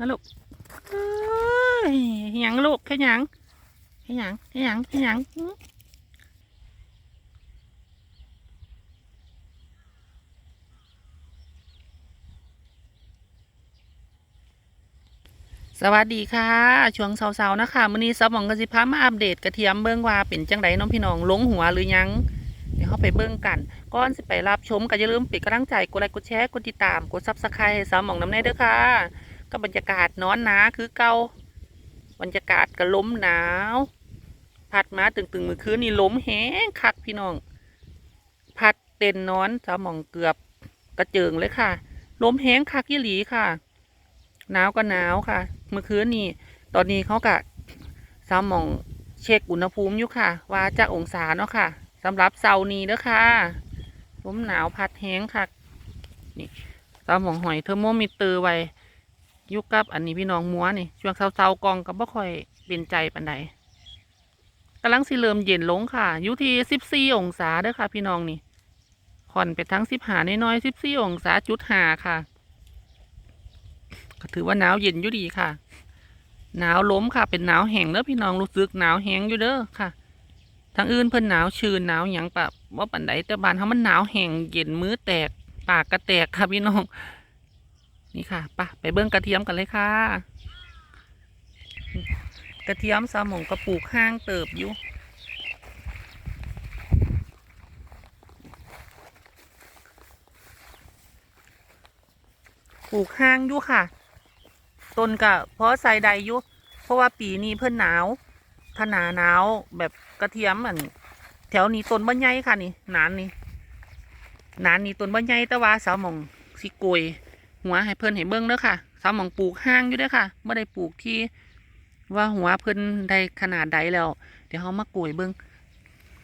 นะลูกเอ้ยหยังลูกแค่ยังแค่ยังแค่ยังแค่ยังสวัสดีค่ะ ช่วงเช้าๆนะคะมื้อนี้ซับหมองกระสิพามาอัปเดตกระเทียมเบิ้งว่าเป็นจังไดน้องพี่น้องลงหัวหรือยัง เดี๋ยวเขาไปเบิ้งกันก่อนสิไปรับชมก็อย่าลืมปิดกำลังใจกดไลค์กดแชร์กดติดตามกดซับสไครต์สาวหมองน้ำแน่เด้อค่ะ ก็บรรยากาศนอนหนาคือเก่าบรรยากาศก็ล้มหนาวพัดมาตึงๆมือคืนนี่ล้มแห้งคักพี่น้อง พัดเต็นนอนสาวหมองเกือบกระเจิงเลยค่ะล้มแห้งคักยี่หลีค่ะหนาวก็หนาวค่ะ เมื่อคืนนี่ตอนนี้เขากะสาวหมองเช็คอุณหภูมิอยู่ค่ะ ว่าจะองศาเนาะค่ะสำหรับเสาร์นี้เด้อค่ะล้มหนาวพัดแห้งค่ะนี่สาวหมองหอยเทอร์โมมิเตอร์ไว้ ยุกับอันนี้พี่น้องมัวนี่ช่วงเช้าๆกองก็บ่ค่อยเป็นใจปานใดกำลังสิเริ่มเย็นลงค่ะอยู่ที่สิบสี่องศาเด้อค่ะ พี่น้องนี่ผ่อนไปทั้งสิบหาน้อยๆสิบสี่องศาจุดหาค่ะ ก็ถือว่าหนาวเย็นอยู่ดีค่ะ หนาวล้มค่ะ เป็นหนาวแห้งเด้อพี่น้องรู้สึกหนาวแห้งอยู่เด้อค่ะทางอื่นเพิ่นหนาวชื้นหนาวหยังปะว่าปันใดแต่บ้านเขามันหนาวแห้งเย็นมือแตก ปากกระแตกค่ะพี่น้อง นี่ค่ะปะไปเบิ้งกระเทียมกันเลยค่ะ กระเทียมสามงกระปลูกห้างเติบอยู่ปลูกห้างอยู่ค่ะ ต้นกะเพราะใส่ใดอยู่เพราะว่าปีนี้เพิ่นหนาวถ้าหนาหนาวแบบกระเทียมอันแถวนี้ต้นบ่ใหญ่ค่ะนี่ หนานนี่หนานนี่ต้นบ่ใหญ่แต่ว่าสาวหมองสิโกย หัวให้เพิ่นให้เบิ่งเด้อค่ะสาวหมองปลูกห้างอยู่เด้อค่ะไม่ได้ปลูกที่ว่าหัวเพิ่นได้ขนาดใดแล้ว เดี๋ยวเขามาโกยเบิ่ง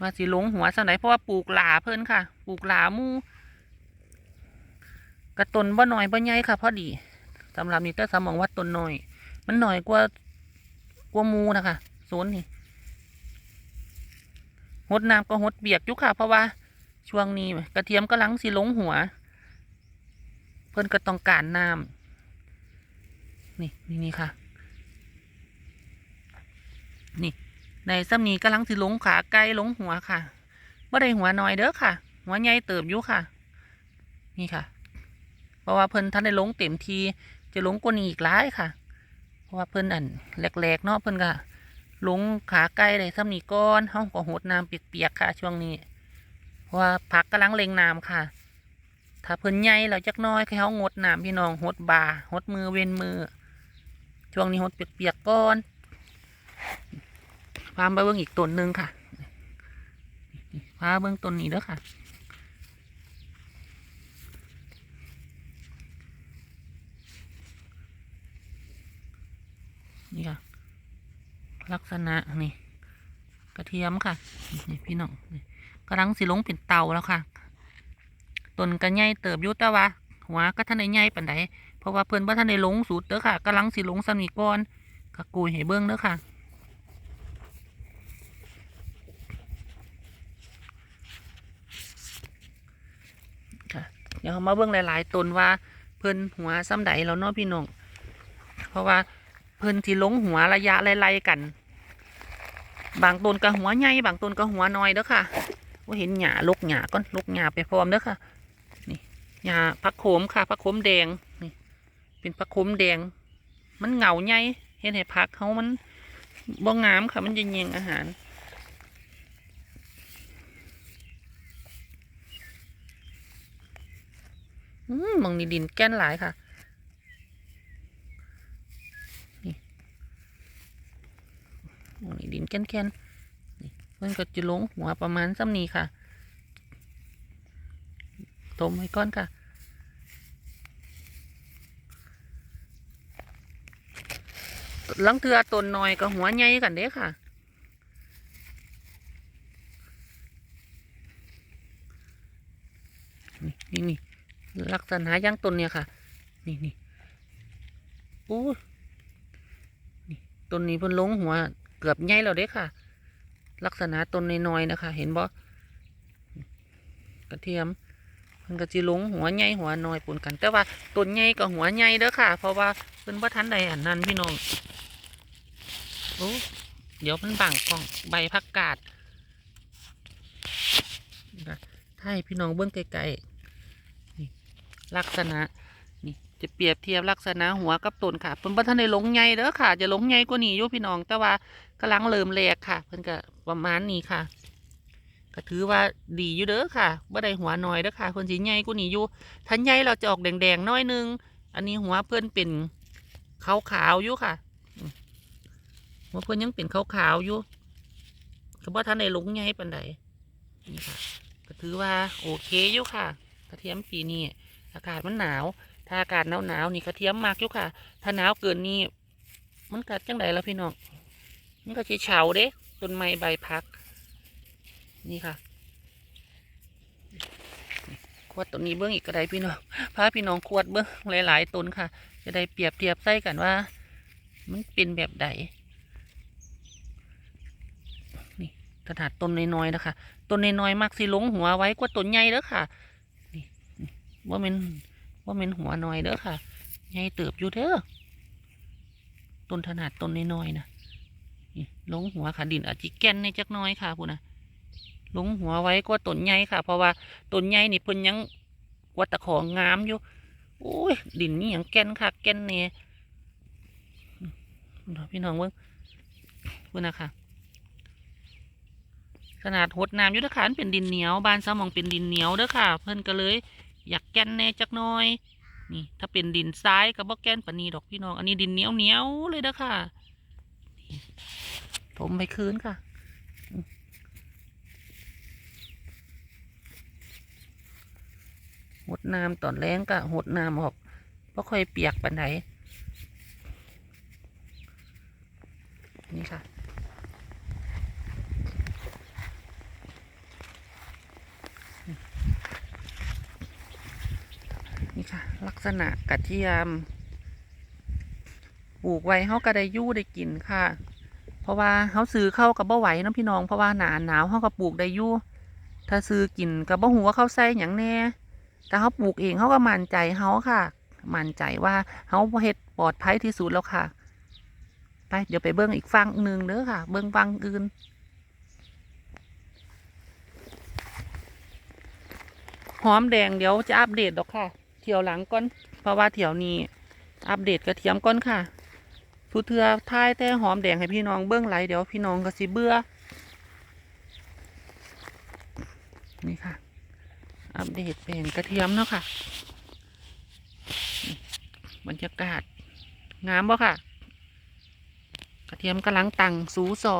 ว่าสิลงหัวสักไหนเพราะว่าปลูกหลาเพิ่นค่ะ ปลูกหลามูกระตนบ่าน้อยบ่ใหญ่ค่ะพอดีสำหรับนี่แต่สามองว่าต้นน้อย มันหน่อยกว่ากว่ามูนะคะโซนนี่หดน้ำก็หดเบียกยู่ค่ะ เพราะว่าช่วงนี้กระเทียมก็ลังสิลงหัว เพิ่อนก็ต้องการน้ำนี่นี่นี่ค่ะ นี่ในซ้ำนี้กำลังสิลงขาไกลลงหัวค่ะบ่ได้หัวน้อยเด้อค่ะ หัวใหญ่เติบอยู่ค่ะ นี่ค่ะ เพราะว่าเพิ่นท่านได้ลงเต็มทีจะลงกว่านี้อีกหลายค่ะ เพราะว่าเพิ่นอันแหลกๆเนาะเพิ่นก็ลงขาไกลเลยซ้ำนี้ก้อนเฮาก็หดน้ำเปียกๆค่ะ ช่วงนี้ เพราะว่าผักกำลังเล็งน้ำค่ะ ถ้าเพิ่นใหญ่แล้วจักน้อยให้เฮางดน้ำพี่น้องหดบ่าหดมือเว้นมือ ช่วงนี้หดเปียกๆก้อนพาไปเบิ่งอีกต้นหนึ่งค่ะพาเบิ่งต้นนี้เด้อค่ะนี่ค่ะ ลักษณะนี่ กระเทียมค่ะ นี่พี่น้องกำลังสิลงเป็นเตาแล้วค่ะ ต้นก็ใหญ่เติบยุแต่ว่าหัวก็ท่านได้ใหญ่ปานใดเพราะว่าเพิ่นว่ท่านได้ลงสูตรเด้อค่ะกำลังสิลงสำนีก่อนก็กุยให้เบิ้งเด้อค่ะเดี๋ยวมาเบิ้งหลายๆต้นว่าเพิ่นหัวซ้ำใดแล้วเนาะพี่น้อง เพราะว่าเพิ่นที่ลงหัวระยะไล่ๆกัน บางต้นก็หัวใหญ่บางต้นก็หัวน้อยเด้อค่ะว่าเห็นหญ้าลกหญ้าก่อนลกหญ้าไปพร้อมเด้อค่ะ หญ้าผักโขมค่ะผักโขมแดงนี่เป็นผักโขมแดง มันเหงาใหญ่เห็นให้ผักเขามันบ่งามค่ะ มันจะเยงอาหารอืมมองนี่ดินแก้นหลายค่ะโอ้นี่ดินแก่นๆนี่เพื่อนก็จะลงหัวประมาณซ้ำนี้ค่ะ ต้มไว้ก่อนค่ะลังเทือต้นน้อยก็หัวใหญ่กันเด้ค่ะ นี่นี่นลักษณะย่างต้นเนี่ยค่ะ นี่นี่โอ้นี่ต้นนี้เพิ่นลงหัวเกือบใหญ่แล้วเด้ค่ะ ลักษณะต้นน้อยๆนะคะ เห็นบ่กระเทียม มันก็สิหลงหัวใหญ่หัวน้อยปนกัน แต่ว่าต้นใหญ่กับหัวใหญ่เด้อค่ะ เพราะว่าเพิ่นบ่ทันใดอันนั้นพี่น้องโอ้เดี๋ยวมันบังกล้องใบผักกาดถ้าให้พี่น้องเบิ่งไกลๆลักษณะนี่จะเปรียบเทียบลักษณะหัวกับต้นค่ะเพิ่นบ่ทันได้หลงใหญ่เด้อค่ะ จะหลงใหญ่กว่านี้อยู่พี่น้อง แต่ว่ากำลังเริ่มแหลกค่ะ เพิ่นก็ประมาณนี้ค่ะ ก็ถือว่าดีอยู่เด้อค่ะบ่ได้หัวน้อยเด้อค่ะเพิ่นสิใหญ่กว่านี้อยู่ถ้าใหญ่เราจะออกแดงๆน้อยหนึง อันนี้หัวเพิ่อนเป็นขาวๆอยู่ค่ะ หัวเพิ่อนยังเป็นขาวๆอยู่ก็บ่ทันได้หลงใหญ่ปานใดนี่ค่ะ ก็ถือว่าโอเคอยู่ค่ะ กระเทียมปีนี้อากาศมันหนาว ถ้าอากาศหนาวๆนี่กระเทียมมากอยู่ค่ะ ถ้าหนาวเกินนี่มันกัดจังไดแล้วพี่น้องมันก็สิเฉาเด้ต้นไม้ใบพัก นี่ค่ะขวดตัวนี้เบื้องอีกก็ได้พี่น้องพาพี่น้องขวดเบื้องหลายๆต้นค่ะ จะได้เปรียบเทียบใส่กันว่า มันเป็นแบบใดนี่ขนาดต้นน้อยๆนะคะต้นน้อยๆมักสิลงหัวไว้กว่าต้นใหญ่เด้อค่ะนี่นี่ว่ามันว่ามันหัวน้อยเด้อค่ะใหญ่เติบอยู่เด้อต้นขนาดต้นน้อยๆนะนี่ลงหัวค่ะดินอาจจะแก่นในจักหน้อยค่ะพูดนะ ลงหัวไว้ก็ต้นใหญ่ค่ะ เพราะว่าต้นใหญ่นี่เพิ่นยังวัดตะของงามอยู่โอ้ยดินนี่ยังแก่นค่ะแก่นเนี่ยพี่น้องเบิ่งเบิ่งนะคะขนาดหดน้ำอยู่เด้อค่ะมันเป็นดินเหนียวบานสมองเป็นดินเหนียวเด้อค่ะ เพิ่นก็เลย อยากแก่นแน่จักน่อย นี่ถ้าเป็นดินทรายก็บ่แก่นปนีดอกพี่น้อง อันนี้ดินเหนียวเหนียวเลยเด้อค่ะนี่ถมไปคืนค่ะ หด น้ำตอนแรงก็หดน้ำออกเพราะค่อยเปียกปันไดนี่ค่ะ นี่ค่ะ ลักษณะกระเทียมปลูกไว้เขาก็ได้ยู่ได้กินค่ะ เพราะว่าเขาซื้อเข้ากับบ่ไหวเนะพี่น้องเพราะว่าหนาหนาวเขาก็ปลูกได้ยู่ถ้าซื้อกินกับบ่หัวเข้าใส่หยังแน่ แต่เขาปลูกเองเขาก็มั่นใจเขาค่ะ มั่นใจว่าเขาเฮ็ดปลอดภัยที่สุดแล้วค่ะ ไปเดี๋ยวไปเบิ้งอีกฝั่งหนึ่งเด้อค่ะ เบิ้งฝั่งอื่นหอมแดงเดี๋ยวจะอัปเดตดอกค่ะ เที่ยวหลังก่อนเพราะว่าเที่ยวนี้ อัปเดตกระเทียมก่อนค่ะทุเทือท้ายแต่หอมแดงให้พี่น้องเบิ้องไหลเดี๋ยวพี่น้องก็สิเบื่อนี่ค่ะ เดตเป็นกระเทียมเนาะค่ะ บรรยากาศ งามบ่ค่ะ กระเทียมกำลังตังสูสอ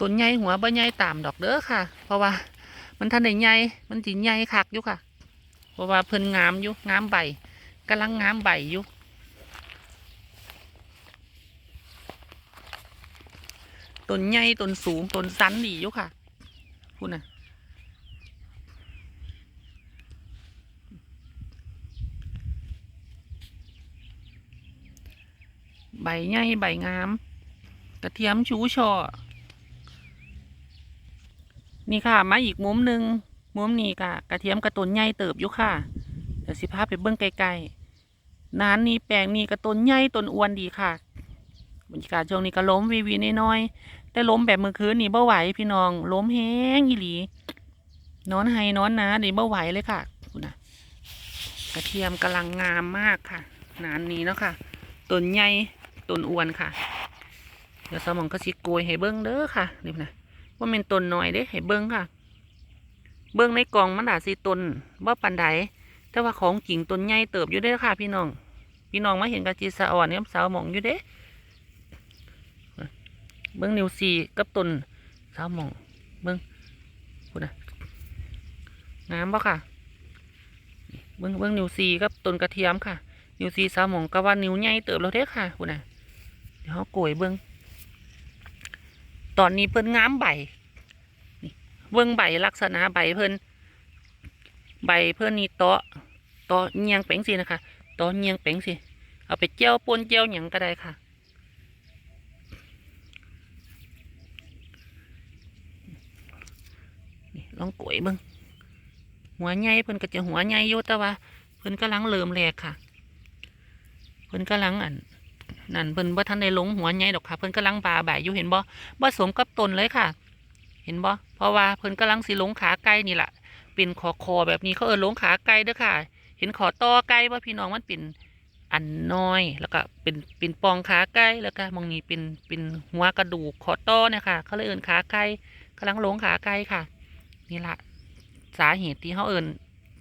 ต้นใหญ่หัวบ่ใหญ่ตามดอกเด้อค่ะ เพราะว่า มันทันได้ใหญ่มันสิใหญ่คักอยู่ค่ะ เพราะว่าเพิ่นงามอยู่งามใบกำลังงามใบอยู่ต้นใหญ่ต้นสูงต้นสั้นดีอยู่ค่ะพูดน่ะ ใบใหญ่ใบงาม กระเทียมชูช่อนี่ค่ะ มาอีกมุมหนึ่งมุมนี้กะกระเทียมกระต้นใหญ่เติบอยู่ค่ะเดี๋ยวสิพาไปเบิ้องไกลๆนานนี้แปลงนี้กระต้นใหญ่ต้นอ้วนดีค่ะบรรยากาศช่วงนี้ก็ล้มวีวีน้อยๆแต่ล้มแบบเมื่อคืนนี่เบ่ไหวพี่น้องล้มแห้งอีหลีนอนไห้นอนนะนี่บ่ไหวเลยค่ะคุณนะกระเทียมกำลังงามมากค่ะ นานนี้เนาะค่ะต้นใหญ่ ต้นอ้วนค่ะ เดี๋ยวสมองก็สิโกยให้เบิ้งเด้อค่ะนี่นะว่าเป็นต้นน้อยเด้ให้เบิ้งค่ะ เบิ้งในกล่องมันอาจสิต้นว่าปันใดแต่ว่าของจริงต้นใหญ่เติบอยู่เด้อค่ะ พี่น้อง พี่น้องมาเห็นกะจีสะอ่อนเนี่ยสาวหมองอยู่เด้ เบิ้งนิวซีกับต้นสาวหมอง เบิ้งพูดนะงามปะค่ะ เบิ้งเบิ้งนิวซีกับต้นกระเทียมค่ะ นิวซีสาวหมองก็ว่านิวใหญ่เติบแล้วเด้อค่ะพูดนะ เดี๋ยวเขาโกยเบิ้งตอนนี้เพิ่นงามใบเบิ้งใบลักษณะใบเพิ่นใบเพิ่นนี่ตาะเตาะเงียงแป้งสินะคะตาะเงียงแป้งสิเอาไปเจียวปนเจียวหยังก็ได้ค่ะ ลองกลวยเบิ้งหัวใหญ่เพิ่นก็จะหัวใหญ่อยู่แต่ว่า เพิ่นกำลังเริ่มแรกค่ะ เพิ่นกำลังอัน นั่นเพิ่นบ่ทันได้ลงหัวใหญ่ดอกค่ะ เพิ่นกำลังบาบ่ายอยู่เห็นบ่บ่สมกับตนเลยค่ะ เห็นบ่เพราะว่าเพิ่นกำลังสิลงขาไก่นี่ล่ะเป็นคอคอแบบนี้เขาเอิ้นลงขาไก่เด้อค่ะ เห็นขอต่อไก่บ่พี่น้องมันเป็นอันน้อยแล้วก็เป็นเป็นปองขาไก่แล้วก็มองนี้เป็นเป็นหัวกระดูกขอต่อเนี่ยค่ะ เขาเลยเอินขาไก่กำลังลงขาไก่ค่ะ นี่ล่ะสาเหตุที่เขาเอิน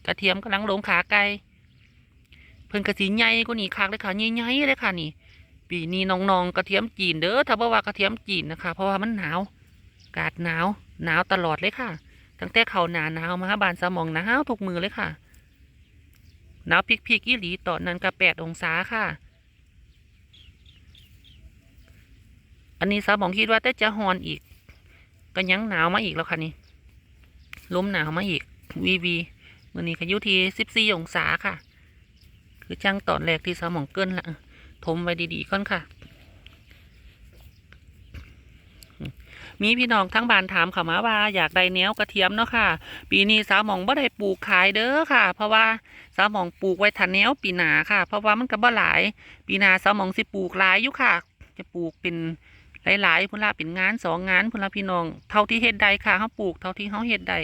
กระเทียมกำลังลงขาไก่เพิ่นกระสีใหญ่กว่านี้คักเลยค่ะใหญ่ๆเลยค่ะนี่ ปีนี้น้องๆกระเทียมจีนเด้อถ้าบ่ว่ากระเทียมจีนนะคะ เพราะว่ามันหนาวกาศหนาว หนาวตลอดเลยค่ะตั้งแต่เขาหนาหนาวมาบานสมองหนาวทุกมือเลยค่ะหนาวพริกๆอีหลีตอนนั้นก็แปดองศาค่ะ อันนี้สมองคิดว่าแต่จะฮอนอีกก็ยังหนาวมาอีกแล้วค่ะนี่ลมหนาวมาอีกวีวีมื่อนี้ก็ยู่ที่สิบสี่องศาค่ะ คือจังตอนแรกที่สมองเกินละ ทมไว้ดีๆก่อนค่ะ มีพี่น้องทั้งบ้านถามเขามาว่าอยากได้แนวกระเทียมเนาะค่ะ ปีนี้สาวหมองบ่ได้ปลูกขายเด้อค่ะ เพราะว่าสาวหมองปลูกไว้ทันแนวปีหนาค่ะ เพราะว่ามันก็บ่หลาย ปีหนาสาวหมองสิปลูกหลายอยู่ค่ะ จะปลูกเป็นหลายๆพุ่นละเป็นงานสองงานพุ่นละพี่น้อง เท่าที่เฮ็ดได้ค่ะเขาปลูกเท่าที่เขาเฮ็ดได้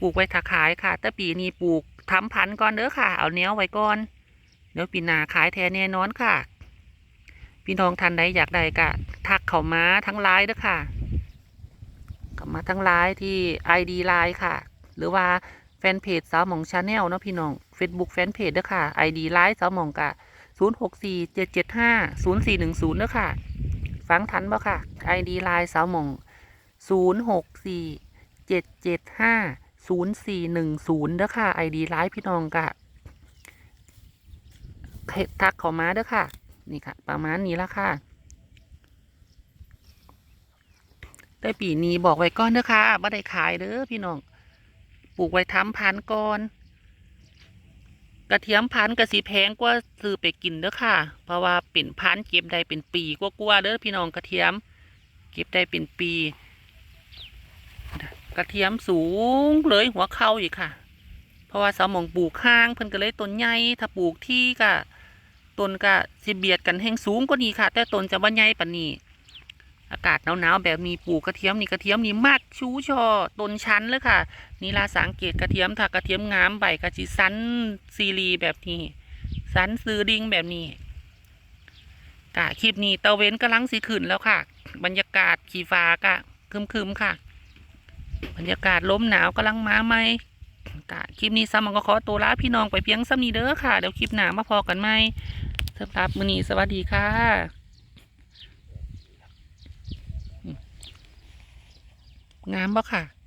ปลูกไว้ถ้าขายค่ะ แต่ปีนี้ปลูกทำพันก่อนเด้อค่ะ เอาแนวไว้ก่อน ดี๋ยวปีนาขายแท้แน่นอนค่ะ พี่น้องท่านใดอยากได้ก็ทักเข้ามาทั้งไลน์เด้อค่ะเข้ามาทั้งไลน์ที่ ID ไลน์ค่ะ หรือว่าแฟนเพจสาวหมองชาแนลเนาะพี่น้อง Facebook แฟนเพจเด้อค่ะ ID ไลน์สาวหมองกะ0 6 4 7 7 5 0 4 1 0เด้อค่ะฟังทันบ่ค่ะ ID ไลน์สาวหมอง 0 6 4 7 7 5 0 4 1 0เด้อค่ะ ID ไลน์พี่น้องกะ ทักเขามาเด้อค่ะ นี่ค่ะ ประมาณนี้ละค่ะแต่ปีนี้บอกไว้ก่อนเด้อค่ะบ่ได้ขายเด้อพี่น้องปลูกไว้ทำพันก่อน กระเทียมพันกระสีแพงกว่าซื้อไปกินเด้อค่ะ เพราะว่าเป็นพันเก็บได้เป็นปีกว่าๆเด้อพี่น้องกระเทียม เก็บได้เป็นปี กระเทียมสูงเลยหัวเข่าอีกค่ะ เพราะว่าสามองปลูกข้างเพิ่นก็เลยต้นใหญ่ถ้าปลูกที่ก็ ต้นก็สิเบียดกันแห่งสูงกว่านี้ค่ะ แต่ต้นจะว่าใหญ่ปานนี้ อากาศหนาวๆแบบนี้ปลูกกระเทียมนี่กระเทียมนี่มากชูช่อต้นชั้นเลยค่ะ นี่ลาสังเกตกระเทียมถ้ากระเทียมงามใบกระจิสันซีรีแบบนี้ สันซื้อดิงแบบนี้กะคลิปนี้เตาเว้นกำลังสีขึ้นแล้วค่ะ บรรยากาศขีฟ้ากะคึมๆค่ะ บรรยากาศลมหนาวกำลังมาไหมกะคลิปนี้ซ้ำมันก็ขอตัวลาพี่น้องไปเพียงซ้ำนี้เด้อค่ะ เดี๋ยวคลิปหน้ามาพอกันไหม สำหรับมือนี้สวัสดีค่ะงามบ่ค่ะ